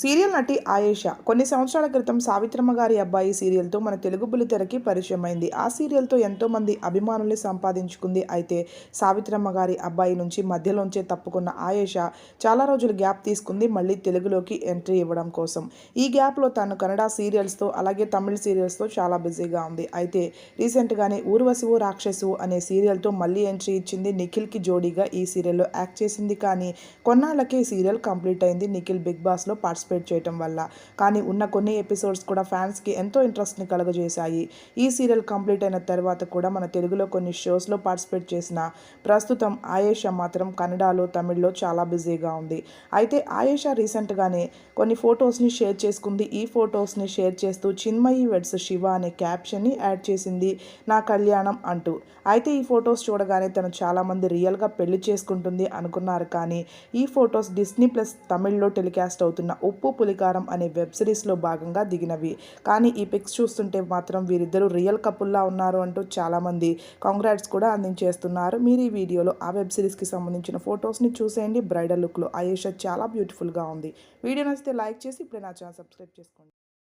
Serial నటి ఆయేషా కొన్ని సంవత్సరాల క్రితం సావిత్రమ్మ గారి అబ్బాయి సీరియల్తో మన తెలుగు బుల్లితెరకి పరిచయం అయింది ఆ సీరియల్తో ఎంతో మంది అభిమానుల్ని సంపాదించుకుంది. అయితే సావిత్రమ్మ గారి అబ్బాయి నుంచి మధ్యలోంచే తప్పుకున్న ఆయేషా చాలా రోజులు గ్యాప్ తీసుకుంది మళ్ళీ తెలుగులోకి ఎంట్రీ ఇవ్వడం కోసం. ఈ గ్యాప్లో తను కన్నడ సీరియల్స్తో అలాగే తమిళ సీరియల్స్తో చాలా బిజీగా ఉంది. అయితే రీసెంట్గానే ఊర్వశివు రాక్షసు అనే సీరియల్తో మళ్ళీ ఎంట్రీ ఇచ్చింది నిఖిల్కి జోడీగా ఈ సీరియల్లో యాక్ట్ చేసింది. కానీ కొన్నాళ్ళకే సీరియల్ కంప్లీట్ అయింది. నిఖిల్ బిగ్ బాస్లో పార్టిసిపేట్ చేయటం వల్ల. కానీ ఉన్న కొన్ని ఎపిసోడ్స్ కూడా ఫ్యాన్స్కి ఎంతో ఇంట్రెస్ట్ని కలుగజేశాయి. ఈ సీరియల్ కంప్లీట్ అయిన తర్వాత కూడా మన తెలుగులో కొన్ని షోస్లో పార్టిసిపేట్ చేసిన ప్రస్తుతం ఆయేషా మాత్రం కన్నడలో తమిళ్ళో చాలా బిజీగా ఉంది. అయితే ఆయేషా రీసెంట్గానే కొన్ని ఫొటోస్ని షేర్ చేసుకుంది. ఈ ఫొటోస్ని షేర్ చేస్తూ చిన్మయి వెడ్స్ శివ అనే క్యాప్షన్ని యాడ్ చేసింది నా కళ్యాణం అంటూ. అయితే ఈ ఫొటోస్ చూడగానే తను చాలామంది రియల్గా పెళ్ళి చేసుకుంటుంది అనుకున్నారు కానీ ఈ ఫొటోస్ డిస్నీ ప్లస్ తమిళ్ళో టెలికాస్ట్ అవుతున్న ఉప్పు పులికారం అనే వెబ్ సిరీస్లో భాగంగా దిగినవి. కానీ ఈ పిక్స్ చూస్తుంటే మాత్రం వీరిద్దరూ రియల్ కపుల్లా ఉన్నారు అంటూ చాలామంది కాంగ్రాట్స్ కూడా అందించేస్తున్నారు. మీరు ఈ వీడియోలో ఆ వెబ్ సిరీస్కి సంబంధించిన ఫొటోస్ని చూసేయండి. బ్రైడల్ లుక్లో ఆయేషా చాలా బ్యూటిఫుల్గా ఉంది. వీడియో నచ్చితే లైక్ చేసి ఇప్పుడే నా ఛానల్ సబ్స్క్రైబ్ చేసుకోండి.